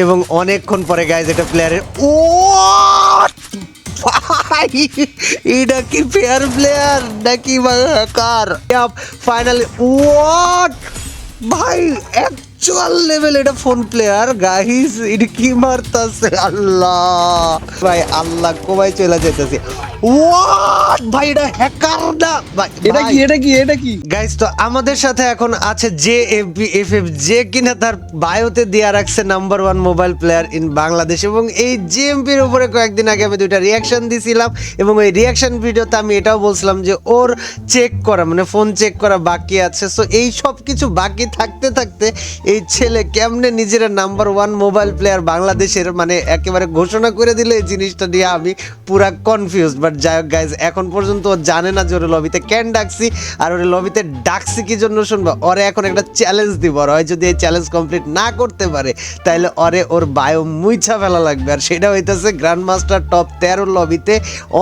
এবং অনেকক্ষণ পরে গাইজ একটা প্লেয়ারের ও ভাই, এটা কি ফেয়ার প্লেয়ার নাকি হ্যাকার ফাইনালি ওয়াট ভাই অ্যাকচুয়াল লেভেল এটা ফোন প্লেয়ার গাইস এটা কি মারতাছে আল্লাহ। ভাই আল্লাহ কোবাই চলে যেতেছে। ওয়াট ভাই এটা হ্যাকার না? ভাই এটা কি এটা কি এটা কি? গাইস তো আমাদের সাথে এখন আছে J F B F F যে কিনা তার বায়োতে দেওয়া রাখছে number one mobile player in Bangladesh এবং এই জেএমপির উপরে কয়েকদিন আগে আমি দুইটা রিয়াকশন দিছিলাম। এবং ওই রিয়াকশন ভিডিওতে আমি এটাও বলছিলাম যে ওর চেক করা মানে ফোন চেক করা বাকি আছে। সো এই সব কিছু বাকি থাকতে থাকতে এই ছেলে কেমনে নিজের নাম্বার ওয়ান মোবাইল প্লেয়ার বাংলাদেশের মানে একেবারে ঘোষণা করে দিলে এই জিনিসটা নিয়ে আমি পুরা কনফিউজ বাট যাই হোক গাইজ এখন পর্যন্ত ও জানে না যে ওর লবিতে কেন ডাকছি আর ওর লবিতে ডাকছি কি জন্য শুনব? ওরে এখন একটা চ্যালেঞ্জ দিব। আর হয় যদি এই চ্যালেঞ্জ কমপ্লিট না করতে পারে তাহলে ওরে ওর বায়ো মুইছা ফেলা লাগবে। আর সেটা হইতেছে গ্র্যান্ড মাস্টার টপ তেরো লবিতে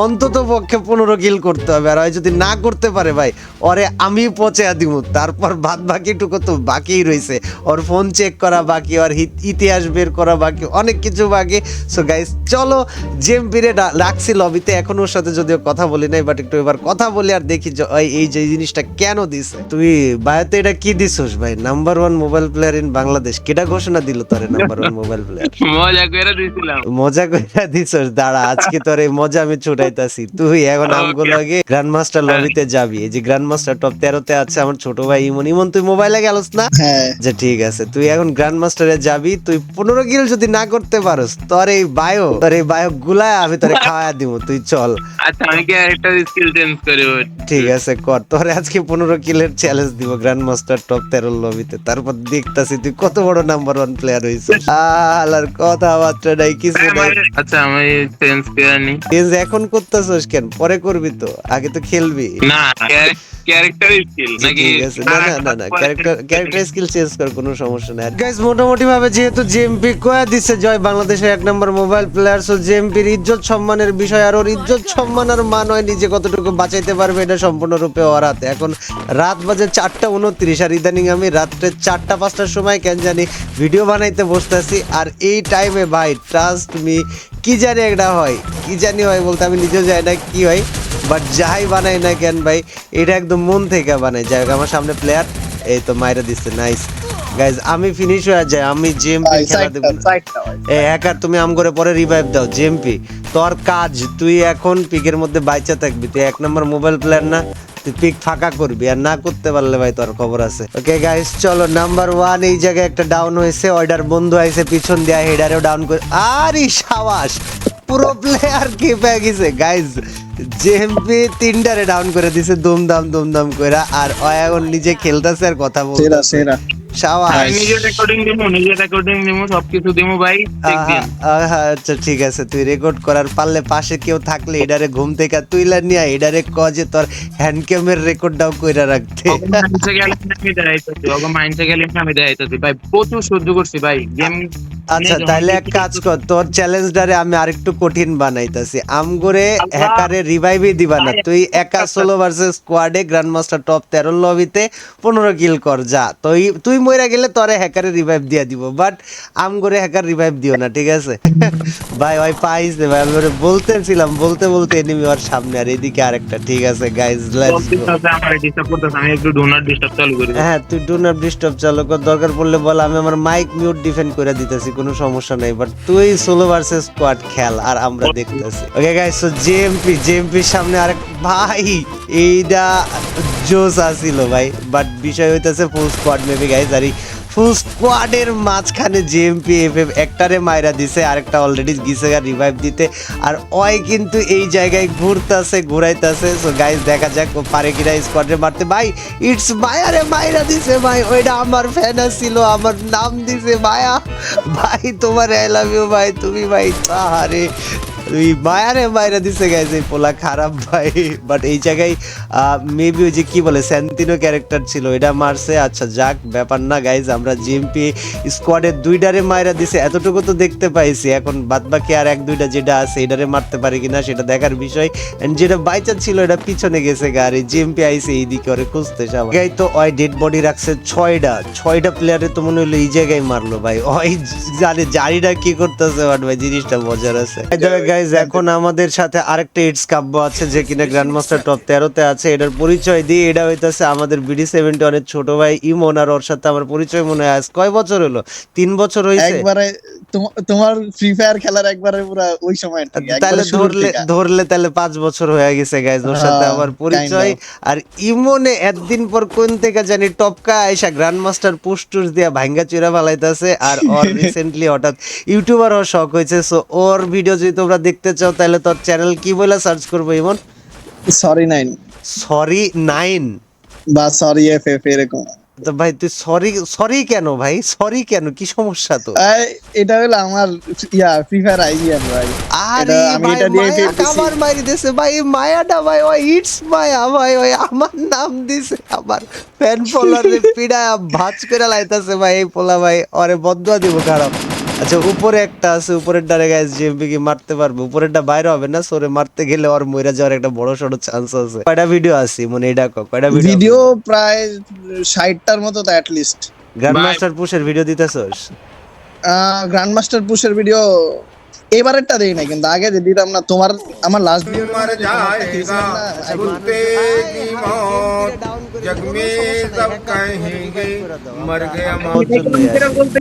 অন্তত পক্ষে পনেরো কিল করতে হবে। আর হয় যদি না করতে পারে ভাই, ওরে আমি পচে দিব তারপর বাদ বাকিটুকু তো বাকিই রয়েছে ওর ফোন চেক করা বাকি ওর ইতিহাস বের করা বাকি অনেক কিছু বাকি। সো গাইস চলো জেম পিরে রাখছি লবিতে এখন ওর সাথে যদিও কথা বলি নাই বাট একটু এবার কথা বলি আর দেখি এই যে জিনিসটা কেন দিছে। তুই বায়োতে এটা কি দিছস ভাই? Number one mobile player in Bangladesh কেটা ঘোষণা দিল তোরে নাম্বার ওয়ান মোবাইল প্লেয়ার মজা করে দিছিলাম। মজা কইরা দিছস দাঁড়া আজকে তোর এই মজা আমি ছুটাইতাছি। তুই এখন আমগুলো আগে গ্র্যান্ড মাস্টার লবিতে যাবি। এই যে গ্র্যান্ড মাস্টার টপ তেরোতে আছে আমার ছোট ভাই ইমন। ইমন তুই মোবাইলে গেলস না? হ্যাঁ। যে ঠিক আছে তুই এখন গ্র্যান্ড মাস্টারে যাবি তুই পনেরো কিল যদি না করতে পারস তোর এই বায়ো তোর এই বায়ো গুলায় আমি তোরে খাওয়া দিব তুই চল। আচ্ছা আমি কি একটা স্কিল চেঞ্জ করি ঠিক আছে কর। তোরে আজকে পনেরো কিলের চ্যালেঞ্জ দিব গ্র্যান্ড মাস্টার টপ তেরো লবিতে তারপর দেখতাছি তুই কত বড় নাম্বার ওয়ান প্লেয়ার হয়েছিস আলার কথাবার্তা নাই কিছু নাই। আচ্ছা আমি চেঞ্জ করে নি। চেঞ্জ এখন করতেছস কেন? পরে করবি তো আগে তো খেলবি। না ক্যারেক্টার স্কিল নাকি না না না না ক্যারেক্টার ক্যারেক্টার স্কিল চেঞ্জ কর কোনো সমস্যা নাই। গাইস মোটামুটি ভাবে যেহেতু জেএমপি কয়া দিচ্ছে জয় বাংলাদেশের এক নম্বর মোবাইল প্লেয়ার সো জেএমপির ইজ্জত সম্মানের বিষয় আর ওর ইজ্জত সম্মান আর মান হয় নিজে কতটুকু বাঁচাইতে পারবে এটা সম্পূর্ণরূপে ওর হাতে। এখন রাত বাজে চারটা উনত্রিশ আর ইদানিং আমি রাত্রে চারটা পাঁচটার সময় কেন জানি ভিডিও বানাইতে বসতেছি আর এই টাইমে ভাই ট্রাস্ট মি কি জানি একটা হয় কি জানি হয় বলতে আমি নিজেও জানি না কি হয় বাট যাই বানাই না কেন ভাই এটা একদম মন থেকে বানাই। যাই হোক আমার সামনে প্লেয়ার এই তো মাইরা দিচ্ছে নাইস গাইজ আমি ফিনিশ হয়ে যাই আমি জিএমপি খেলা দেব। সাইডটা সাইডটা এ হ্যাকার তুমি আম করে পরে রিভাইভ দাও জিএমপি তোর কাজ তুই এখন পিকের মধ্যে বাইচা থাকবি তুই এক নম্বর মোবাইল প্লেয়ার না পিক ফাঁকা করবি, আর না করতে পারলে ভাই তোর খবর আছে। ওকে গাইস চলো নাম্বার ওয়ান এই জায়গায় একটা ডাউন হয়েছে অর্ডার বন্ধু আইছে পিছন দিয়া হেডারেও ডাউন করে আরে সাবাস, পুরো প্লেয়ার কি পেয়ে গেছে। গাইজ জেএমপি তিনটারে ডাউন করে দিছে, দুমদাম দুমদাম কইরা, আর অয়াগন নিজে খেলতেছে আর কথা সেরা বলতেছে সেরা। সাবাস আমি নিজে রেকর্ডিং দিমু নিজে রেকর্ডিং দিমু সবকিছু দিমু ভাই আচ্ছা ঠিক আছে তুই রেকর্ড করার পারলে পাশে কেউ থাকলে এডারে ঘুম থেকে তুইলা নিয়া এডারে ক যে তোর হ্যান্ড ক্যামের রেকর্ডটাও কইরা রাখতে। মাইন্ডে গেলে আমি দেখাইতেছি ওকে মাইন্ডসে গেলে আমি দেখাইতেছি। ভাই প্রচুর সহ্য করছি ভাই গেম আচ্ছা তাহলে এক কাজ কর তোর চ্যালেঞ্জটারে আমি আরেকটু কঠিন বানাইতাছি। আমগরে হ্যাকারে রিভাইভই দিবা না। তুই একা সোলো ভার্সেস স্কোয়াডে গ্র্যান্ড মাস্টার টপ তেরো লবিতে পনেরো কিল কর যা। তুই তুই মইরা গেলে তোরে হ্যাকারে রিভাইভ দিয়া দিব বাট আমগরে হ্যাকার রিভাইভ দিও না ঠিক আছে? ভাই ভাই পাইস দে ভাই আমি বলতেছিলাম বলতে বলতে এনিমি ওর সামনে আর এদিকে আরেকটা ঠিক আছে গাইজ লেটস আমি একটু ডিস্টার্ব চালু করি। হ্যাঁ তুই ডু নট ডিস্টার্ব চালু কর দরকার পড়লে বল আমি আমার মাইক মিউট ডিফেন্ড করে দিতেছি কোনো সমস্যা নাই বাট তুই সোলো ভার্সেস স্কোয়াড খেল আর আমরা দেখতেছি। ওকে গাইস সো জেএমপি জেএমপির সামনে আরেক ভাই এইটা জোস আসিল ভাই বাট বিষয় হইতাছে ফুল স্কোয়াড মেবি গাইস আর স্কোয়াডের মাঝখানে জেএমপি এফএফ একটারে মাইরা দিছে, আরেকটা অলরেডি গিছে রিভাইভ দিতে। আর ওই কিন্তু এই জায়গায় ঘুরতাছে, ঘুরাইতাছে। সো গাইস দেখা যাক ও পারে কিনা স্কোয়াডে মারতে। ভাই ইটস মায়ারে মাইরা দিছে, ভাই। ওইটা আমার ফ্যান ছিল আমার নাম দিছে মায়া ভাই, তোমার আই লাভ ইউ ভাই। তুমি, ভাই আরে তুই মায়ারে মায়েরা দিছে গাইজ এই পোলা খারাপ ভাই। বাট এই জায়গায় মেবি ওই যে কি বলে স্যান্তিনো ক্যারেক্টার ছিল, এটা মারছে। আচ্ছা যাক, ব্যাপার না গাইজ আমরা জিএমপি স্কোয়াডের দুইটারে মায়েরা দিছে। এতটুকু তো দেখতে পাইছি। এখন বাদ বাকি আর এক, দুইটা যেটা আছে, এটারে মারতে পারে কিনা সেটা দেখার বিষয়। এন্ড যেটা বাইচা ছিল, এটা পিছনে গেছে গা। আর এই জিএমপি আইছে, এইদিকে ওরে খুঁজতে সবাই গাই তো ওই ডেড বডি রাখছে ছয়টা ছয়টা প্লেয়ারে তো মনে হলো এই জায়গায় মারলো ভাই। ওই জানে জারিটা কি করতেছে ভাই, জিনিসটা মজার আছে। গাইজ এখন আমাদের সাথে আরেকটা ইটস কাব্য আছে যে কিনা গ্র্যান্ড মাস্টার টপ তেরোতে আছে। এটার পরিচয় দিয়ে এটা হইতাছে আমাদের বিডি সেভেন্টি অনেক ছোট ভাই ইমন আর ওর সাথে আমার পরিচয় মনে হয় আজ কয় বছর হলো? তিন বছর হয়েছে একবারে তোমার ফ্রি ফায়ার খেলার একবারে পুরো ওই সময় তাহলে ধরলে ধরলে তাহলে পাঁচ বছর হয়ে গেছে গাইজ ওর সাথে হ্যাঁ, আমার পরিচয়। আর ইমনে একদিন পর কোন থেকে জানি টপকা আইসা গ্র্যান্ড মাস্টার পুস্টুস দিয়া ভাঙ্গা চুরা ফালাইতাছে। আর ওর রিসেন্টলি হঠাৎ ইউটিউবার হওয়ার শখ হয়েছে সো ওর ভিডিও যদি তোমরা দেখতে চাও তাহলে তোর চ্যানেল কি বলে সার্চ করব Imon? Sorry nine sorry nine বা সরি এফ এফ এরকম। তো ভাই তুই সরি সরি কেন ভাই? সরি কেন? কি সমস্যা তো এটা হলো আমার ইয়া ফ্রি ফায়ার আইডিয়ান ভাই। আরে আমি এটা দিয়ে। কামার মারি দিছে ভাই মায়াটা ভাই ওই ইটস মায়া ভাই ওই আমার নাম দিছে। আমার ফ্যান ফলোয়ারে পিড়া ভাঁজ করে লাইতাছে ভাই এই পোলা ভাই আরে বদুয়া দিব খারাপ। আচ্ছা উপরে একটা আছে উপরের ডারে গাইজ জিএমপি কি মারতে পারবে? উপরেরটা বাইরে হবে না সরে মারতে গেলে ওর মইরা যাওয়ার একটা বড় সড়ো চান্স আছে। কয়টা ভিডিও আছে মনে এটা কো কয়টা ভিডিও ভিডিও প্রায় ষাটটার মতো তো অ্যাট লিস্ট গ্র্যান্ড মাস্টার পুশের ভিডিও দিতেছস? গ্র্যান্ড মাস্টার পুশের ভিডিও এবারেরটা দেই না কিন্তু আগে যে দিতাম না তোমার আমার লাস্ট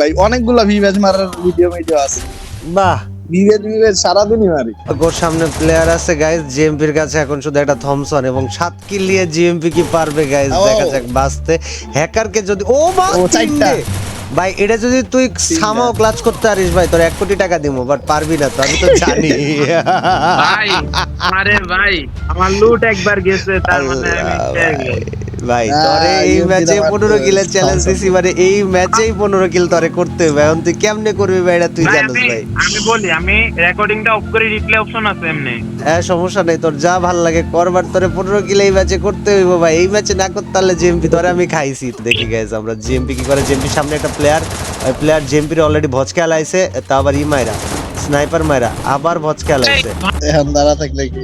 ভাই অনেকগুলা ভিভেজ মারার ভিডিও ভিডিও আছে। বাহ। বিভেদ বিভেদ সারাদিনই মারি। ওর সামনে প্লেয়ার আছে গাইস জিএমপির কাছে এখন শুধু একটা থমসন এবং সাত কিল নিয়ে জিএমপি কি পারবে গাইস দেখা যাক বাঁচতে। হ্যাকারকে যদি ও মা চারটা। ভাই এটা যদি তুই সামাও ক্লাচ করতে পারিস ভাই তোর এক কোটি টাকা দিব বাট পারবি না তো আমি তো জানি। ভাই আরে ভাই আমার লুট একবার গেছে তার মানে আমি। ভাই হ্যাঁ, এই ম্যাচে পনেরো কিলের চ্যালেঞ্জ দিছি মানে এই ম্যাচেই পনেরো কিল তোরে করতে হবে। এখন তুই কেমনে করবি ভাই এটা তুই জানিস ভাই। আমি বলি আমি রেকর্ডিংটা অফ করে রিপ্লে অপশন আছে এমনি। হ্যাঁ সমস্যা নেই তোর যা ভালো লাগে করবার তোরে পনেরো কিলো এই ম্যাচে করতে হইব ভাই। এই ম্যাচে না করতে পারলে জিএমপি তোরে আমি খাইছি। দেখি গাইজ আমরা জিএমপি কি করে? জিএমপি সামনে একটা প্লেয়ার ওই প্লেয়ার জিএমপির অলরেডি ভজ খেলাইছে তা আবার ই মাইরা। স্নাইপার মাইরা আবার ভজ লাগছে। এখন দাঁড়া থাকলে কি?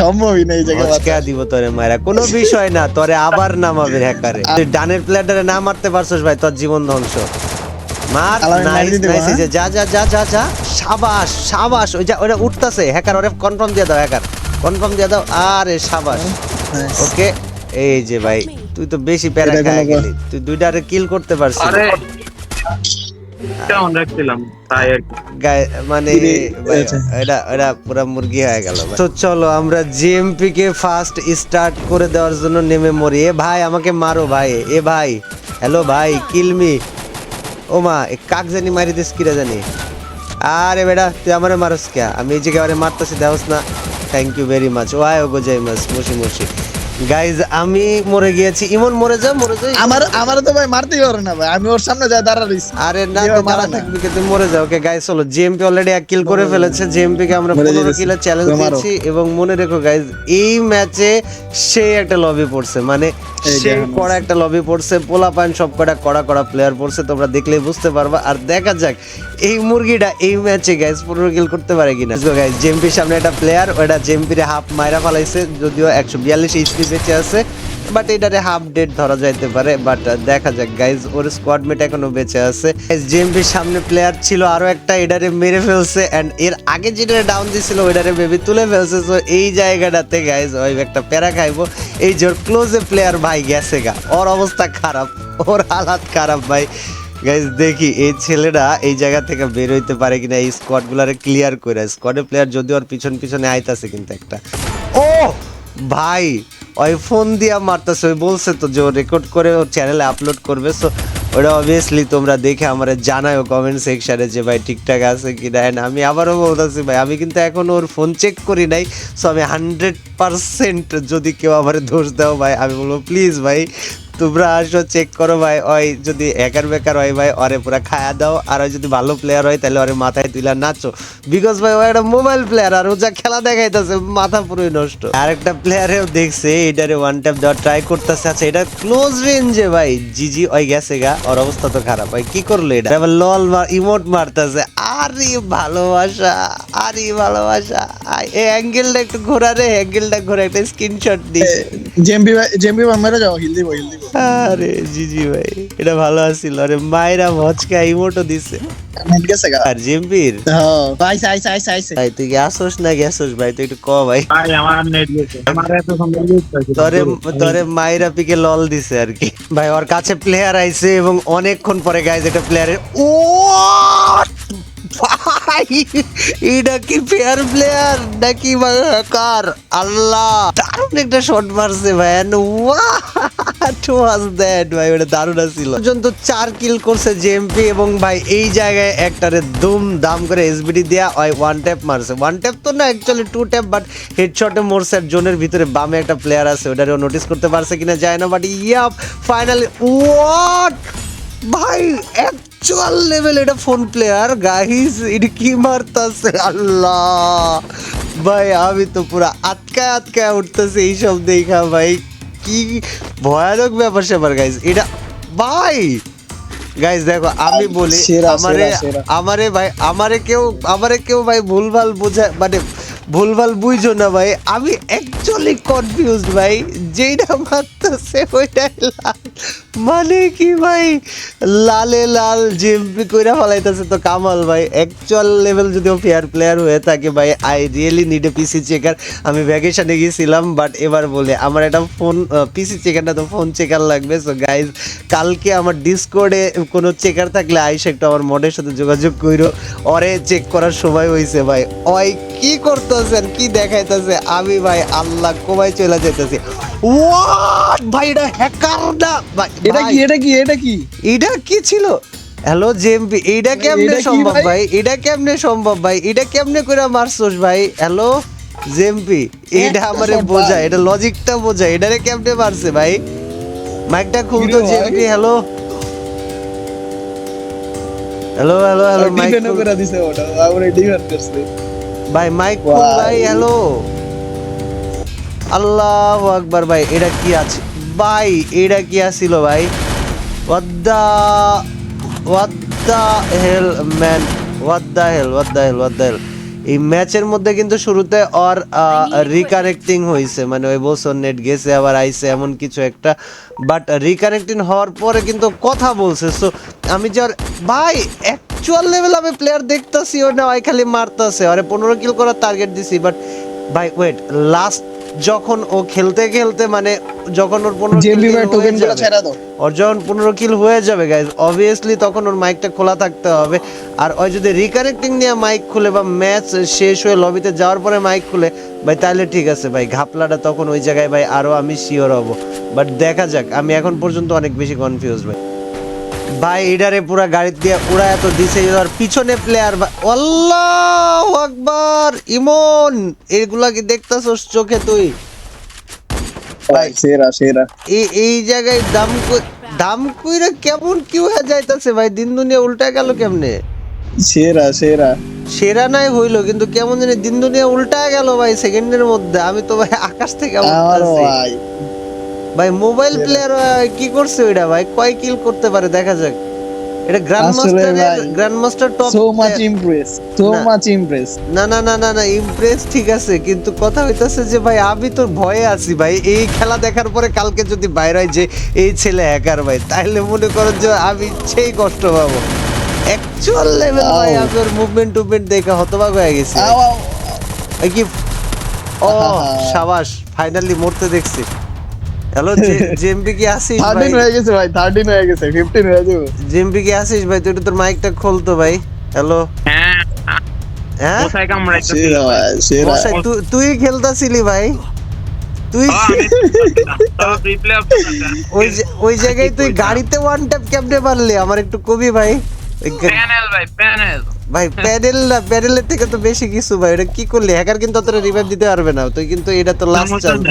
সম্ভবই নেই জায়গায় খেয়া দিব তোরে মাইরা। কোনো বিষয় না তোরে আবার নামাবে হ্যাকারে। তুই ডানের প্লেয়ারটারে না মারতে পারছস ভাই তোর জীবন ধ্বংস। মার মারি নাইস নাইস হ্যাঁ? যা যা যা যা যা সাবাস সাবাস ওই যা ওটা উঠতাছে। হ্যাকার ওরে কনফার্ম দিয়ে দাও হ্যাকার। কনফার্ম দিয়ে দাও আরে সাবাস। ওকে এই যে ভাই তুই তো বেশি প্যারা খায় গেলি। তুই দুইটারে কিল করতে পারছিস। আরে। কেমন রাখছিলাম তাই আর মানে ভাই, আচ্ছা। এটা এটা পুরো মুরগি হয়ে গেল তো চলো আমরা জিএমপি কে ফার্স্ট স্টার্ট করে দেওয়ার জন্য নেমে মরি। এ ভাই আমাকে মারো ভাই। এ ভাই হ্যালো ভাই কিল মি ও মা কাক জানি মারি দিস কিরা জানি। আরে বেটা তুই আমারে মারস কে? আমি এই জায়গায় মারতেছি দেওস না। থ্যাংক ইউ ভেরি মাচ ওয়াই গো যাই মাস মুশি মুশি। গাইজ আমি মরে গিয়েছি। ইমন মরে যা মরে যা। আমার আমার তো ভাই মারতেই পারে না ভাই। আমি ওর সামনে যাই দাঁড়া রইছি আরে না মারা থাকবি মরে যাও ওকে গাইস চলো জিএমপি অলরেডি এক কিল করে ফেলেছে। জিএমপি কে আমরা 15 যেতেছি। চ্যালেঞ্জ দিয়েছি। এবং মনে রেখো গাইস এই ম্যাচে সে একটা লবি পড়ছে। মানে সে কড়া একটা লবি পড়ছে। পোলা পান সব কটা কড়া কড়া প্লেয়ার পড়ছে। তোমরা দেখলেই বুঝতে পারবা। আর দেখা যাক এই মুরগিটা এই ম্যাচে গাইস 15 কিল করতে পারে কিনা? গাইস জেমপির সামনে একটা প্লেয়ার ওটা জেমপিরে হাফ মাইরা ফালাইছে। যদিও 142 এইচপি বেঁচে আছে বাট এটারে হাফ ডেট ধরা যাইতে পারে বাট দেখা যাক গাইজ ওর স্কোয়াড মেট এখনও বেঁচে আছে। জেএমপির সামনে প্লেয়ার ছিল, আরও একটা এডারে মেরে ফেলছে এন্ড এর আগে যেটা ডাউন দিছিল ওইটারে বেবি তুলে ফেলছে তো এই জায়গাটাতে গাইজ ওই একটা প্যারা খাইবো। এই যে ক্লোজে প্লেয়ার ভাই গেছে গা, ওর অবস্থা খারাপ, ওর হালাত খারাপ ভাই। গাইজ দেখি, এই ছেলেটা এই জায়গা থেকে বের হইতে পারে কিনা, এই স্কোয়াড গুলারে ক্লিয়ার করে স্কোয়াডের প্লেয়ার যদিও ওর পিছন পিছনে আইতাছে কিন্তু একটা। ও! ভাই, ওই ফোন দিয়া মারতেছে, ওই বলছে তো যে ও রেকর্ড করে ওর চ্যানেলে আপলোড করবে সো ওটা অবভিয়াসলি তোমরা দেখে আমার জানায় কমেন্ট সেকশনে যে ভাই ঠিকঠাক আছে কি না। হ্যাঁ আমি আবারও বলতেছি ভাই, আমি কিন্তু এখন ওর ফোন চেক করি নাই সো আমি হান্ড্রেড পারসেন্ট যদি কেউ আমার দোষ দাও ভাই, আমি বলব প্লিজ ভাই তোমরা আসো চেক করো ভাই। ওই যদি একার বেকার হয় ভাই, ওরে পুরা খায়া দাও। আর ওই যদি ভালো প্লেয়ার হয়, তাহলে ওরে মাথায় তুইলা নাচো। বিকজ ভাই, ও একটা মোবাইল প্লেয়ার আর ও যা খেলা দেখাইতেছে, মাথা পুরোই নষ্ট। আরেকটা প্লেয়ারেও দেখছে, এটারে ওয়ান ট্যাপ দেওয়ার ট্রাই করতেছে। আচ্ছা এটা ক্লোজ রেঞ্জে ভাই জিজি ওই গেছে গা। ওর অবস্থা তো খারাপ। ভাই কি করল এটা? আবার লল ইমোট মারতেছে। আরে ভালোবাসা আরে ভালোবাসা। এই অ্যাঙ্গেলটা একটু ঘোরা রে। অ্যাঙ্গেলটা ঘোরা, একটা স্ক্রিনশট ভাই জেএমবি ভাই, মেরে যাও। হিল দিব হিল দিব আরে জিজি ভাই এটা ভালো আছিল। আরে মায়েরা মচকা ইমোটো দিছে। নেট গেছে গা? আর জেম্পির? হ্যাঁ আইছে আইছে ভাই তুই কি আসোস না গেছোস ভাই? তুই একটু ক ভাই। ভাই আমার নেট গেছে। আমার এত সুন্দর তরে তরে মায়েরা পিকে লল দিছে আর কি। ভাই ওর কাছে প্লেয়ার আইছে এবং অনেকক্ষণ পরে গাইজ একটা প্লেয়ারের ও ভাই, এটা কি ফেয়ার প্লেয়ার নাকি কার আল্লাহ, দারুণ একটা শট মারছে দ্যাট ভাই, ওটা দারুণ চার কিল করছে এবং ভাই, এই জায়গায় দুম দাম করে ওয়ান মারছে। ওয়ান তো না টু বাট জোনের ভিতরে বামে একটা প্লেয়ার আছে, ওটারেও নোটিস করতে পারছে কিনা যায় না বাট ইয়াপ ফাইনালি হোয়াট ভাই অ্যাকচুয়াল লেভেল এটা ফোন প্লেয়ার গাইস এটা কি মারতাছে? আল্লাহ। ভাই আমি তো পুরো আটকায় আটকায় উঠতেছে এইসব দেখা ভাই। কি ভয়ানক ব্যাপার স্যাপার গাইস এটা ভাই গাইস দেখো আমি বলি আমারে। আমারে ভাই আমারে কেউ আমারে কেউ ভাই ভুলভাল বোঝা মানে ভুলভাল বুঝো না ভাই, আমি অ্যাকচুয়ালি কনফিউজ ভাই, যেইটা মারতেছে ওইটাই লাল। মানে কি ভাই, লালে লাল জিম্পি কইরা ফলাইতেছে তো কামাল ভাই। অ্যাকচুয়াল লেভেল যদিও ফেয়ার প্লেয়ার হয়ে থাকে ভাই I really need a PC checker আমি ভ্যাকেশনে গিয়েছিলাম বাট এবার বলে, আমার একটা ফোন পিসি চেকারটা তো ফোন চেকার লাগবে। সো গাইজ কালকে আমার ডিসকোডে কোনো চেকার থাকলে আইসে একটু আমার মডের সাথে যোগাযোগ কইরো। অরে চেক করার সময় হয়েছে ভাই। ওই কি করতেছেন কি দেখাইতেছে? আমি ভাই আল্লাহ কোবাই চলে যেতেছি ওয়াট ভাই এটা হ্যাকার না? ভাই এটা কি এটা কি এটা কি? এটা কি ছিল? হ্যালো জেএমপি এইটা কেমনে এটা সম্ভব ভাই? এটা কেমনে সম্ভব ভাই? এটা কেমনে করে মারছস ভাই? হ্যালো জেএমপি একটা আমারে বোঝা এটা লজিকটা বোঝা এটারে কেমনে মারছে ভাই? মাইকটা খুলতো JMP hello hello hello hello mic করে দিছে ওটা করছে। ভাই মাইক খুল ভাই। হ্যালো আল্লাহ আকবার ভাই এটা কি আছে ভাই এটা কি আছিল ভাই? What the what the hell man? What the hell what the hell what the hell? এই ম্যাচের মধ্যে কিন্তু শুরুতে ওর রিকানেক্টিং হয়েছে মানে ওই বছর নেট গেছে আবার আইছে এমন কিছু একটা। বাট রিকানেক্টিং হওয়ার পরে কিন্তু কথা বলছে সো আমি যে ভাই ভাই অ্যাকচুয়াল লেভেল আমি প্লেয়ার দেখতাছি ও না ওই খালি মারতাছে। আরে পনেরো কিল করার টার্গেট দিছি বাট ভাই ওয়েট লাস্ট যখন ও খেলতে খেলতে মানে যখন ওর পনেরো জেএমবি ভাই টোকেনগুলো কিল ছেড়ে দাও। ওর যখন পনেরো কিল হয়ে যাবে গাইজ অবভিয়াসলি তখন ওর মাইকটা খোলা থাকতে হবে। আর ওই যদি রিকানেক্টিং নিয়ে মাইক খুলে বা ম্যাচ শেষ হয়ে লবিতে যাওয়ার পরে মাইক খুলে ভাই তাহলে ঠিক আছে ভাই ঘাপলাটা তখন ওই জায়গায় ভাই আরও আমি শিওর হব। বাট দেখা যাক আমি এখন পর্যন্ত অনেক বেশি কনফিউজ ভাই। ভাই এডারে পুরা গাড়ি দিয়ে উড়া এত দিছে আর পিছনে প্লেয়ার আল্লাহ আকবার ইমন! এগুলা কি দেখতাছস চোখে তুই? ভাই সেরা সেরা। এই এই জায়গায় দাম কই- দাম কইরা কেমন কি হয়ে যাইতাছে ভাই? দিন দুনিয়া উল্টা গেল কেমনে? সেরা সেরা। সেরা নাই হইল কিন্তু কেমন জানি দিন দুনিয়া উল্টা গেল ভাই সেকেন্ডের মধ্যে। আমি তো ভাই আকাশ থেকে। ভাই ভাই মোবাইল প্লেয়ার কি করছে ওইটা ভাই? কয় কিল করতে পারে? দেখা যাক। এটা grand master grand master top so much impress so much impress না। না না না না ইমপ্রেস ঠিক আছে কিন্তু কথা হইতাছে যে ভাই আমি তো ভয়ে আছি ভাই। এই খেলা দেখার পরে কালকে যদি বাইরে হয় যে এই ছেলে হ্যাকার ভাই তাহলে মনে করো যে আমি সেই কষ্ট পাবো। অ্যাকচুয়াল লেভেল ভাই আপনার মুভমেন্ট টুভমেন্ট দেখে হতবাক হয়ে গেছি। কি? ও। সাবাস ফাইনালি মরতে দেখছি। হ্যালো জেএমপি কি আসিস ভাই? 13 হয়ে গেছে ভাই 13 হয়ে গেছে 15 হয়ে যাবে। জেএমপি কি আসিস ভাই? তুই তোর মাইকটা খোলতো ভাই। হ্যালো হ্যাঁ। হ্যাঁ? তুই- খেলতাছিলি ভাই? তুই ওই ওই জায়গায় তুই গাড়িতে ওয়ান ট্যাপ কেমনে পারলি আমার একটু কবি ভাই। প্যানেল ভাই প্যানেল ভাই প্যাডেল না প্যাডেলের থেকে তো বেশি কিছু ভাই। এটা কি করলি? হ্যাকার কিন্তু তোর রিভাইভ দিতে পারবে না। তুই কিন্তু এটা তো লাস্ট চান্স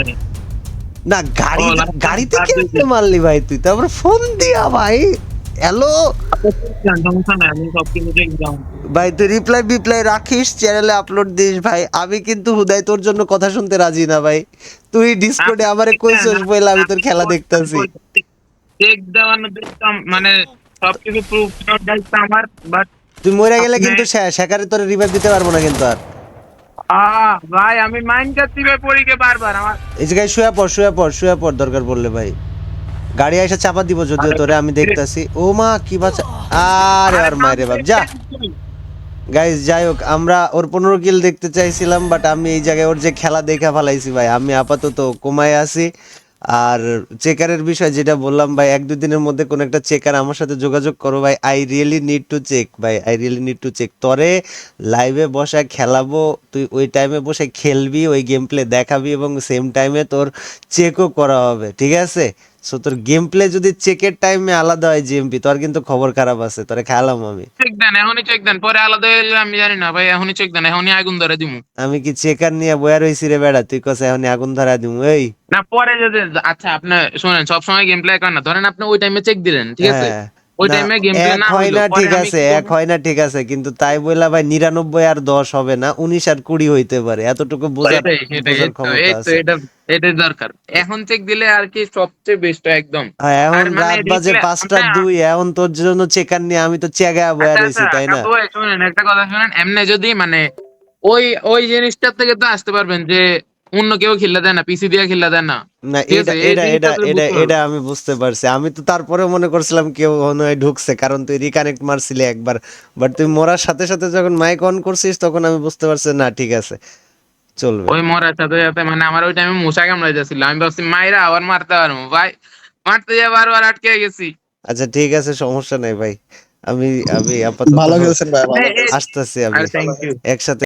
না গাড়ি গাড়িতে কেমনে মারলি ভাই তুই? তারপরে ফোন দিয়া ভাই। হ্যালো দেখলাম। ভাই তুই রিপ্লাই বিপ্লাই রাখিস চ্যানেলে আপলোড দিস ভাই। আমি কিন্তু হুদাই তোর জন্য কথা শুনতে রাজি না ভাই। তুই ডিসকর্ডে আমারে কইছস বলে আমি তোর খেলা দেখতাছি। চেক দেওয়ানো দেখতাম মানে সবকিছু প্রুফ আমার বাট তুই মরে গেলে কিন্তু শেষ সেখানে তোর রিভাইভ দিতে পারব না কিন্তু আর। ভাই, আমি পড়িকে বারবার, আমার এই জায়গায় শুয়ে পড় শুয়ে পড় শুয়ে পড় দরকার পড়লে ভাই। গাড়ি এসে চাপা দিব যদিও তোরে, আমি দেখতাছি। ও মা, কি বাচ্চা। আরে আর মারে বাপ, যা। গাইস, যাই হোক, আমরা ওর পনেরো কিল দেখতে চাইছিলাম বাট আমি এই জায়গায় ওর যে খেলা দেখা ফেলাইছি ভাই, আমি আপাতত কমায় আছি। আর চেকারের বিষয় যেটা বললাম, ভাই, এক দুই দিনের মধ্যে কোনো একটা চেকার আমার সাথে যোগাযোগ করো, ভাই I really need to check ভাই I really need to check তরে লাইভে বসে খেলাবো, তুই ওই টাইমে বসে খেলবি, ওই গেম প্লে দেখাবি এবং সেম টাইমে তোর চেকও করা হবে, ঠিক আছে? সো তোর গেম প্লে যদি চেকের টাইমে আলাদা হয় জিএমপি তোর কিন্তু খবর খারাপ আছে তোরে খেলাম আমি। চেক দেন এখনই চেক দেন পরে আলাদা হইলে আমি জানি না ভাই এখনই চেক দেন এখনই আগুন ধরে দিমু। আমি কি চেকার নিয়ে বয়ার হইছি রে বেড়া তুই কসে এখনই আগুন ধরা দিমু এই। না পরে যদি আচ্ছা আপনি শুনেন সব সময় গেম প্লে করেন না ধরেন আপনি ওই টাইমে চেক দিলেন ঠিক আছে? হ্যাঁ। ওই টাইমে গেম প্লে না হয় না ঠিক আমি আছে এক? হয় না ঠিক আছে কিন্তু তাই বললা ভাই নিরানব্বই আর দশ হবে না উনিশ আর কুড়ি হইতে পারে এতটুকু বোঝার এই তো, এটা দরকার। এখন চেক দিলে আর কি সবচেয়ে বেস্ট একদম। হ্যাঁ, এখন মানে রাত বাজে reply- পাঁচটা আমরা- দুই এখন তোর জন্য চেকার নিয়ে আমি তো চেগা বয়া আচ্ছা, আচ্ছা, তাই না? শুনেন একটা কথা শুনেন এমনি যদি মানে ওই ওই জিনিসটার থেকে তো আসতে পারবেন যে অন্য কেউ খেললে দেয় না পিসি দিয়ে খেললে দেয় না। না এটা এটা এটা এটা এটা আমি বুঝতে পারছি। আমি তো তারপরে মনে করছিলাম কেউ হয় ঢুকছে কারণ তুই রিকানেক্ট মারছিলি একবার। বাট তুই মরার সাথে সাথে যখন মাইক অন করছিস তখন আমি বুঝতে পারছি না ঠিক আছে চলবে। ওই মরার সাথে সাথে মানে আমার ওই টাইমে মশা কামড়াই যাচ্ছিল। আমি ভাবছি মাইরা আবার মারতে পারব ভাই। মারতে বারবার আটকে গেছি। আচ্ছা ঠিক আছে সমস্যা নাই ভাই। আমি আমি আপাতত ভালো খেলছেন ভাই আসতেছি আমি। একসাথে